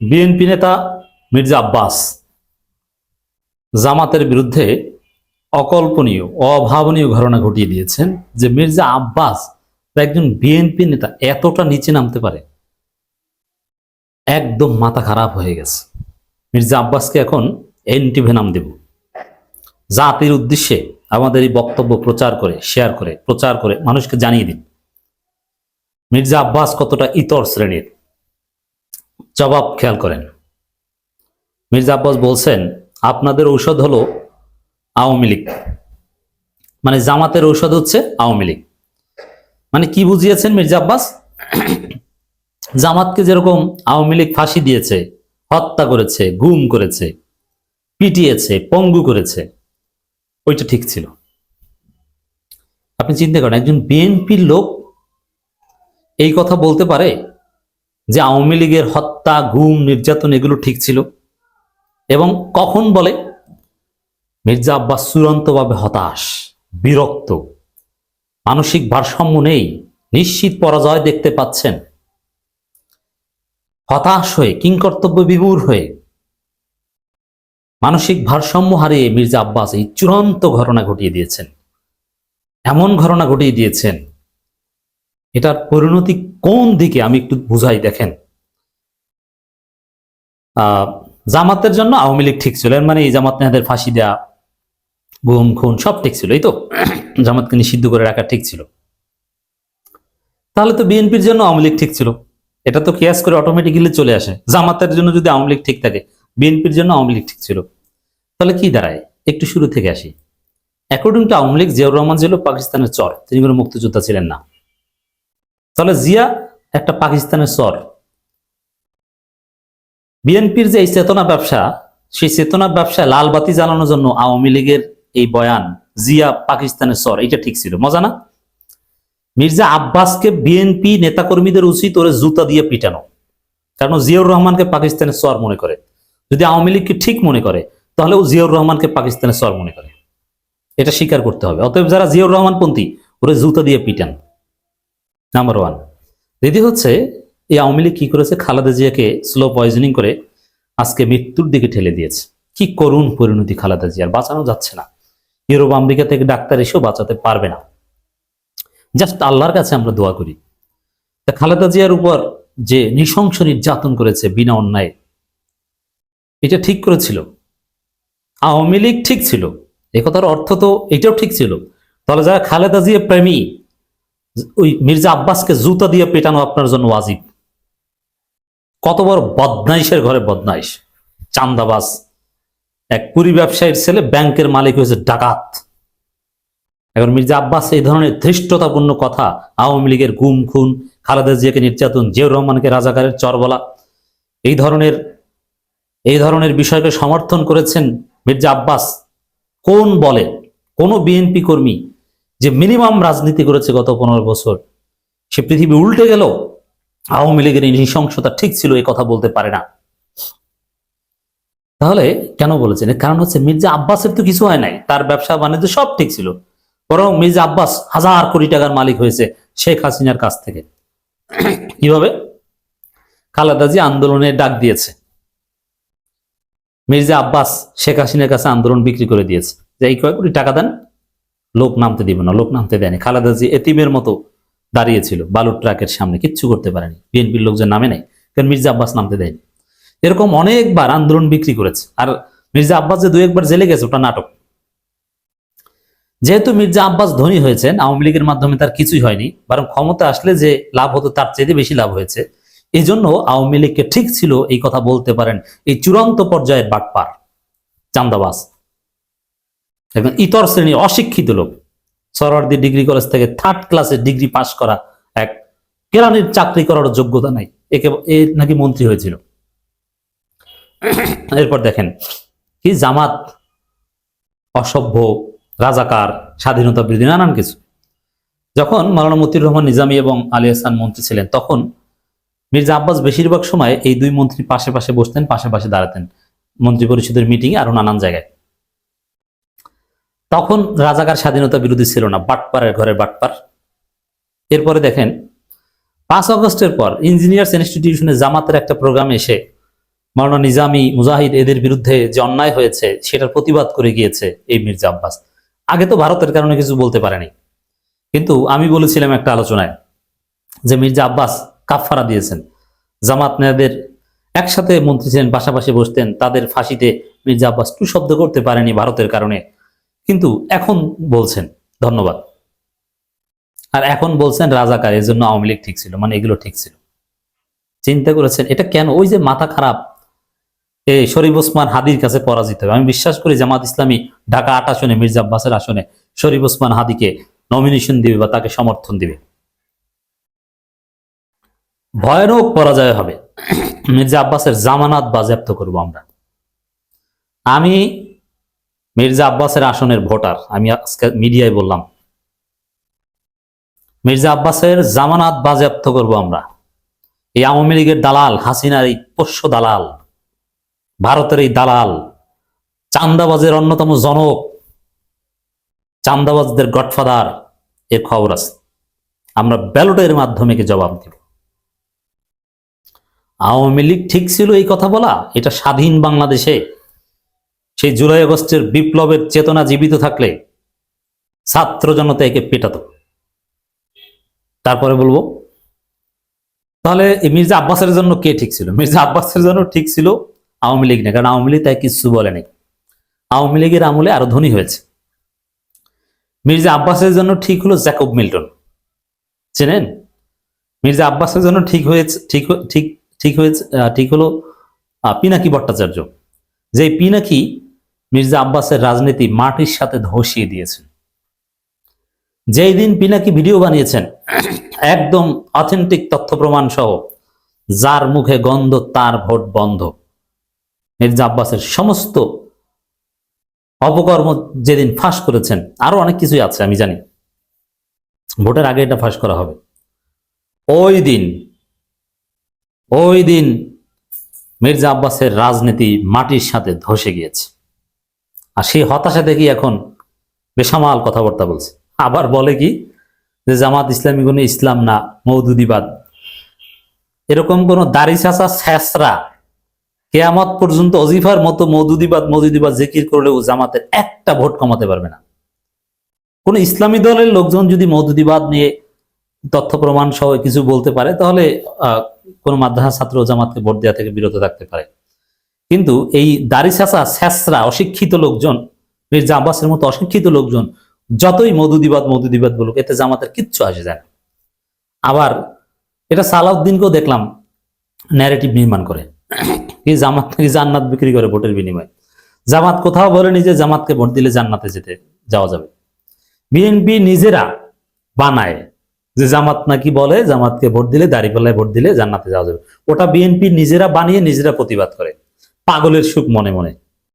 BNP নেতা মির্জা আব্বাস জামাতের বিরুদ্ধে অকল্পনীয়, অভাবনীয় ঘটনা ঘটিয়ে দিয়েছেন যে মির্জা আব্বাস একজন বিএনপি নেতা, এতটা নিচে নামতে পারে। একদম মাথা খারাপ হয়ে গেছে। মির্জা আব্বাসকে এখন এনটিভি নাম দেব। জাতির উদ্দেশ্যে আমাদের এই বক্তব্য প্রচার করে শেয়ার করে, প্রচার করে মানুষকে জানিয়ে দিন। মির্জা আব্বাস কতটা ইতর শ্রেণির জবাব খেয়াল করেন। মির্জা আব্বাস বলছেন, আপনাদের ঔষধ হলো আওয়ামী লীগ। মানে জামাতের ঔষধ হচ্ছে আওয়ামী লীগ। মানে কি বুঝিয়েছেন মির্জা আব্বাস? জামাতকে যেরকম আওয়ামী লীগ ফাঁসি দিয়েছে, হত্যা করেছে, গুম করেছে, পিটিয়েছে, পঙ্গু করেছে, ওইটা ঠিক ছিল। আপনি চিন্তা করেন, একজন বিএনপির লোক এই কথা বলতে পারে? যে আওয়ামী লীগের হত্যা, গুম, নির্যাতন এগুলো ঠিক ছিল। এবং কখন বলে? মির্জা আব্বাস চূড়ান্তভাবে হতাশ, বিরক্ত। মানসিক ভারসাম্য নেই, নিশ্চিত পরাজয় দেখতে পাচ্ছেন। হতাশ হয়ে, কিংকর্তব্য বিমূর হয়ে মানসিক ভারসাম্য হারিয়ে মির্জা আব্বাস এই চূড়ান্ত ঘটনা ঘটিয়ে দিয়েছেন। এমন ঘটনা ঘটিয়ে দিয়েছেন এটার পরিণতি কোন দিকে আমি একটু বুঝাই দেখেন? জামাতের জন্য আওয়ামী লীগ ঠিক ছিল। মানে এই জামাত নেহাদের ফাঁসি দেয়া, গুম, খুন সব ঠিক ছিল, এই তো? জামাতকে নিষিদ্ধ করে রাখা ঠিক ছিল। তাহলে তো বিএনপির জন্য আওয়ামী লীগ ঠিক ছিল। এটা তো কেয়াস করে অটোমেটিক্যালি চলে আসে। জামাতের জন্য যদি আওয়ামী লীগ ঠিক থাকে, বিএনপির জন্য আওয়ামী লীগ ঠিক ছিল। তাহলে কি দাঁড়ায়? একটু শুরু থেকে আসি। অ্যাকর্ডিং টু আওয়ামী লীগ, জিয়াউর রহমান ছিল পাকিস্তানের চর, তিনি কোনো মুক্তিযোদ্ধা ছিলেন না। তাহলে জিয়া একটা পাকিস্তানের চর। বিএনপির যে এই চেতনা ব্যবসা, সেই চেতনা ব্যবসায় লাল বাতি জ্বালানোর জন্য আওয়ামী লীগের এই বয়ান, জিয়া পাকিস্তানের চর এটা ঠিক ছিল। মজা না? মির্জা আব্বাসকে বিএনপি নেতাকর্মীদের উচিত ওরে জুতা দিয়ে পিটানো। কারণ জিয়াউর রহমানকে পাকিস্তানের চর মনে করে। যদি আওয়ামী লীগকে ঠিক মনে করে, তাহলে ও জিয়াউর রহমানকে পাকিস্তানের চর মনে করে। এটা স্বীকার করতে হবে। অতএব যারা জিয়াউর রহমান পন্থী ওরে জুতা দিয়ে পিটান। নাম্বার ওয়ান দ্বিতীয় হচ্ছে এই আওয়ামী লীগ কি করেছে? খালেদা জিয়াকে স্লো পয়জনিং করে আজকে মৃত্যুর দিকে ঠেলে দিয়েছে। কি করুণ পরিণতি খালেদা জিয়ার, বাঁচানো যাচ্ছে না। ইউরোপ, আমেরিকা থেকে ডাক্তার এসেও বাঁচাতে পারবে না। জাস্ট আল্লাহর কাছে আমরা দোয়া করি। তা খালেদা জিয়ার উপর যে নৃশংস নির্যাতন করেছে বিনা অন্যায়, এটা ঠিক করেছিল। আওয়ামী লীগ ঠিক ছিল। এ কথার অর্থ তো এটাও ঠিক ছিল। তাহলে যারা খালেদা জিয়া প্রেমী ওই মির্জা আব্বাসকে জুতা দিয়ে পেটানো আপনার জন্য ওয়াজিব। কত বড় বদনাইশের ঘরে বদনাইশ চান্দাবাস এক পুরী ব্যবসায়ীর ছেলে ব্যাংকের মালিক হয়েছে ডাকাত। এখন মির্জা আব্বাস এই ধরনের ধৃষ্টতাপূর্ণ কথা আওয়ামী লীগের গুম, খুন, খালেদা জিয়াকে নির্যাতন, জিয়াউর রহমানকে রাজাকারের চর বলা, এই ধরনের এই ধরনের বিষয়কে সমর্থন করেছেন মির্জা আব্বাস। কোন বলে? কোন বিএনপি কর্মী যে মিনিমাম রাজনীতি করেছে গত পনেরো বছর, সে পৃথিবী উল্টে গেল, আওয়ামী লীগের নৃশংসতা ঠিক ছিল, এই কথা বলতে পারে না। তাহলে কেন বলেছেন? কারণ হচ্ছে মির্জা আব্বাসের তো কিছু হয় নাই, তার ব্যবসা বাণিজ্য সব ঠিক ছিল। বরং মির্জা আব্বাস হাজার কোটি টাকার মালিক হয়েছে শেখ হাসিনার কাছ থেকে। কীভাবে? খালেদা জি আন্দোলনে ডাক দিয়েছে। মির্জা আব্বাস শেখ হাসিনার কাছে আন্দোলন বিক্রি করে দিয়েছে। যে এই কয়েক কোটি টাকা দেন? লোক নামতে দিবে না, লোক নামতে দেয়নি। খালেদা জি এতিমের মতো দাঁড়িয়েছিল বালুর ট্রাকের সামনে, কিচ্ছু করতে পারেনি। বিএনপির লোকজন নামে নাই, কারণ মির্জা আব্বাস নামতে দেয়নি। এরকম অনেকবার আন্দোলন বিক্রি করেছে, আর মির্জা আব্বাস যে দু একবার জেলে গেছে, ওটা নাটক। যেহেতু মির্জা আব্বাস ধনী হয়েছেন, আওয়ামী লীগের মাধ্যমে তার কিছুই হয়নি, বরং ক্ষমতা আসলে যে লাভ হতো, তার চেয়ে বেশি লাভ হয়েছে। এই জন্য আওয়ামী লীগকে ঠিক ছিল এই কথা বলতে পারেন এই চূড়ান্ত পর্যায়ের বাটপার চান্দাবাস একজন ইতর শ্রেণির অশিক্ষিত লোক। সরওয়ার্দি ডিগ্রি কলেজ থেকে থার্ড ক্লাসের ডিগ্রি পাশ করা এক কেরানির চাকরি করার যোগ্যতা নাই। একে, এ নাকি মন্ত্রী হয়েছিল। এরপর দেখেন, কি জামাত, অসভ্য, রাজাকার, স্বাধীনতা বিরোধী, নানান কিছু। যখন মালানা মতিউর রহমান নিজামী এবং আলী হাসান মন্ত্রী ছিলেন, তখন মির্জা আব্বাস বেশিরভাগ সময় এই দুই মন্ত্রী পাশে পাশে বসতেন, পাশে পাশে দাঁড়াতেন। মন্ত্রী পরিষদের মিটিং আরও নানান জায়গায়। তখন রাজাকার স্বাধীনতা বিরোধী ছিল না, বাটপারের ঘরের বাটপার। এরপরে দেখেন, পাঁচ অগস্টের পর ইঞ্জিনিয়ার্স ইনস্টিটিউশনে জামাতের একটা প্রোগ্রামে এসে মাওলানা নিজামি মুজাহিদ এদের বিরুদ্ধে যে অন্যায় হয়েছে, সেটার প্রতিবাদ করে গিয়েছে এই মির্জা আব্বাস। আগে তো ভারতের কারণে কিছু বলতে পারেনি। কিন্তু আমি বলেছিলাম একটা আলোচনায় যে মির্জা আব্বাস কাফফারা দিয়েছেন। জামাত নেয়াদের একসাথে মন্ত্রী ছিলেন, পাশাপাশি বসতেন, তাদের ফাঁসিতে মির্জা আব্বাস টু শব্দ করতে পারেনি ভারতের কারণে। কিন্তু এখন বলছেন, ধন্যবাদ। আর এখন বলছেন রাজাকার, এর জন্য আওয়ামী লীগ ঠিক ছিল মানে এগুলো ঠিক ছিল। চিন্তা করেছেন, এটা কেন? ওই যে মাথা খারাপ এই শরীফ ওসমান হাদির কাছে পরাজিত হবে। আমি বিশ্বাস করি জামাত ইসলামী ঢাকা আট আসনে, মির্জা আব্বাসের আসনে শরীফ ওসমান হাদিকে নমিনেশন দিবে বা তাকে সমর্থন দিবে। ভয়ানক পরাজয় হবে। মির্জা আব্বাসের জামানাত বাজেয়াপ্ত করব আমরা। আমি মির্জা আব্বাসের আসনের ভোটার, আমি আজকে মিডিয়ায় বললাম। মির্জা আব্বাসের জামানাত বাজেয়াপ্ত করব আমরা। এই আওয়ামী লীগের দালাল, হাসিনার এই পোষ্য দালাল, ভারতের এই দালাল, চান্দাবাজের অন্যতম জনক, চান্দাবাজদের গডফাদার এর খবর আছে। আমরা ব্যালটের মাধ্যমে কি জবাব দেব? আওয়ামী লীগ ঠিক ছিল এই কথা বলা? এটা স্বাধীন বাংলাদেশে সেই জুলাই আগস্টের বিপ্লবের চেতনা জীবিত থাকলে ছাত্র জনতা একে পেটাত। তারপরে বলব, তাহলে মির্জা আব্বাসের জন্য কে ঠিক ছিল? মির্জা আব্বাসের জন্য ঠিক ছিল আওয়ামী লীগ না কারণ আওয়ামী লীগ তাই কিছু বলেনি আওয়ামী লীগের আমলে আরও ধনী হয়েছে। মির্জা আব্বাসের জন্য ঠিক হলো জ্যাকব মিল্টন। চেনেন? মির্জা আব্বাসের জন্য ঠিক হয়েছে, ঠিক ঠিক ঠিক হয়েছে ঠিক হলো পিনাকি ভট্টাচার্য। যে পিনাকি মির্জা আব্বাসের রাজনীতি মাটির সাথে ধসিয়ে দিয়েছেন যেই দিন পিনাকি ভিডিও বানিয়েছেন, একদম অথেন্টিক তথ্য প্রমাণ সহ, যার মুখে গন্ধ, তার ভোট বন্ধ। মির্জা আব্বাসের সমস্ত অপকর্ম যেদিন ফাঁস করেছেন, আরও অনেক কিছুই আছে, আমি জানি। ভোটের আগে এটা ফাঁস করা হবে। ওই দিন ওই দিন মির্জা আব্বাসের রাজনীতি মাটির সাথে ধসে গিয়েছে। আর সেই হতাশা দেখি এখন বেসামাল কথাবার্তা বলছে। আবার বলে কি যে জামাত ইসলামী কোনো ইসলাম না, মৌদুদিবাদ। এরকম কোন দাড়ি চাচা শেষরা কেয়ামত পর্যন্ত অজিফার মতো মৌদুদিবাদ মৌদুদিবাদ জিকির করলেও জামাতের একটা ভোট কমাতে পারবে না। কোন ইসলামী দলের লোকজন যদি মৌদুদিবাদ নিয়ে তথ্য প্রমাণ সহ কিছু বলতে পারে, তাহলে কোন মাদ্রাসা ছাত্র জামাতকে ভোট দেওয়া থেকে বিরত থাকতে পারে। কিন্তু এই দাড়ি চাচা শেষরা অশিক্ষিত লোকজন, মির্জা আব্বাসের মতো অশিক্ষিত লোকজন যতই মধুদিবাদ মধুদিবাদ বলুক, এতে জামাতের কিচ্ছু আসে যায় আবার এটা সালাউদ্দিনকেও দেখলাম ন্যারেটিভ নির্মাণ করে। কি জামাত নাকি জান্নাত বিক্রি করে ভোটের বিনিময়ে। জামাত কোথাও বলেনি যে জামাতকে ভোট দিলে জান্নাতে যেতে, যাওয়া যাবে। বিএনপি নিজেরা বানায় যে জামাত নাকি বলে জামাতকে ভোট দিলে, দাঁড়িপাল্লায় ভোট দিলে জান্নাতে যাওয়া যাবে। ওটা বিএনপি নিজেরা বানিয়ে নিজেরা প্রতিবাদ করে। পাগলের সুখ মনে মনে।